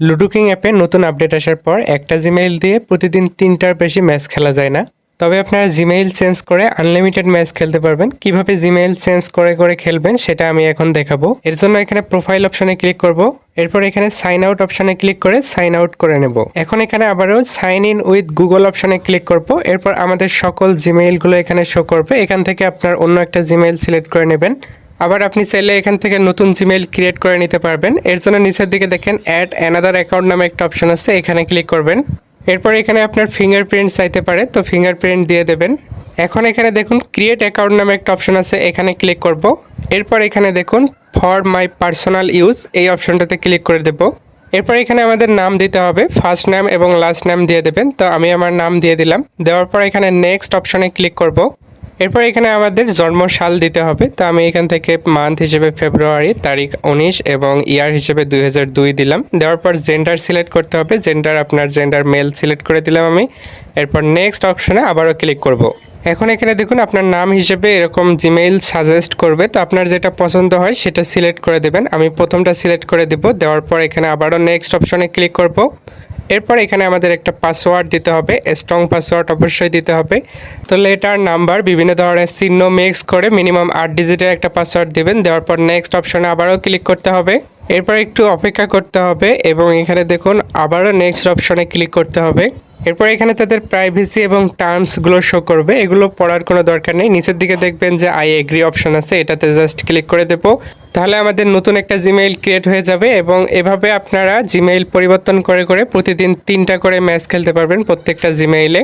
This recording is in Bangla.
লুডো কিং অ্যাপে নতুন আপডেট আসার পর একটা জিমেইল দিয়ে প্রতিদিন তিনটার বেশি ম্যাচ খেলা যায় না। তবে আপনারা জিমেইল চেঞ্জ করে আনলিমিটেড ম্যাচ খেলতে পারবেন। কীভাবে জিমেইল চেঞ্জ করে করে খেলবেন সেটা আমি এখন দেখাবো। এর জন্য এখানে প্রোফাইল অপশনে ক্লিক করব। এরপর এখানে সাইন আউট অপশনে ক্লিক করে সাইন আউট করে নেব। এখন এখানে আবারও সাইন ইন উইথ গুগল অপশনে ক্লিক করব। এরপর আমাদের সকল জিমেইলগুলো এখানে শো করবে। এখান থেকে আপনার অন্য একটা জিমেইল সিলেক্ট করে নেবেন। আবার আপনি চাইলে এখান থেকে নতুন জিমেইল ক্রিয়েট করে নিতে পারবেন। এর জন্য নিচের দিকে দেখেন অ্যাড অ্যানাদার অ্যাকাউন্ট নামে একটা অপশন আছে, এখানে ক্লিক করবেন। এরপর এখানে আপনার ফিঙ্গারপ্রিন্ট চাইতে পারে, তো ফিঙ্গারপ্রিন্ট দিয়ে দেবেন। এখন এখানে দেখুন ক্রিয়েট অ্যাকাউন্ট নামে একটা অপশন আছে, এখানে ক্লিক করব। এরপর এখানে দেখুন ফর মাই পার্সোনাল ইউজ এই অপশনটাতে ক্লিক করে দেব। এরপর এখানে আমাদের নাম দিতে হবে ফার্স্ট নাম এবং লাস্ট নাম দিয়ে দেবেন। তো আমি আমার নাম দিয়ে দিলাম। দেওয়ার পর এখানে নেক্সট অপশনে ক্লিক করব। এরপর এখানে আমাদের জন্ম সাল দিতে হবে। তো আমি এখান থেকে মান্থ হিসেবে ফেব্রুয়ারি তারিখ উনিশ এবং ইয়ার হিসেবে দুই হাজার দুই দিলাম। দেওয়ার পর জেন্ডার সিলেক্ট করতে হবে। জেন্ডার আপনার জেন্ডার মেল সিলেক্ট করে দিলাম আমি। এরপর নেক্সট অপশনে আবারও ক্লিক করব। এখন এখানে দেখুন আপনার নাম হিসেবে এরকম জিমেইল সাজেস্ট করবে। তো আপনার যেটা পছন্দ হয় সেটা সিলেক্ট করে দেবেন। আমি প্রথমটা সিলেক্ট করে দিব। দেওয়ার পর এখানে আবারও নেক্সট অপশনে ক্লিক করব। এরপর এখানে আমাদের একটা পাসওয়ার্ড দিতে হবে স্ট্রং পাসওয়ার্ড অবশ্যই দিতে হবে। তো লেটার নাম্বার বিভিন্ন ধরনের চিহ্ন মিক্স করে মিনিমাম আট ডিজিটের একটা পাসওয়ার্ড দিবেন। দেওয়ার পর নেক্সট অপশনে আবারও ক্লিক করতে হবে। এরপর একটু অপেক্ষা করতে হবে এবং এখানে দেখুন আবারও নেক্সট অপশনে ক্লিক করতে হবে। এরপর এখানে তাদের প্রাইভেসি এবং টার্মসগুলো শো করবে। এগুলো পড়ার কোনো দরকার নেই। নিচের দিকে দেখবেন যে আই এগ্রি অপশন আছে। এটাতে জাস্ট ক্লিক করে দেবো। তাহলে আমাদের নতুন একটা জিমেইল ক্রিয়েট হয়ে যাবে এবং এভাবে আপনারা জিমেইল পরিবর্তন করে করে প্রতিদিন তিনটা করে ম্যাচ খেলতে পারবেন প্রত্যেকটা জিমেইলে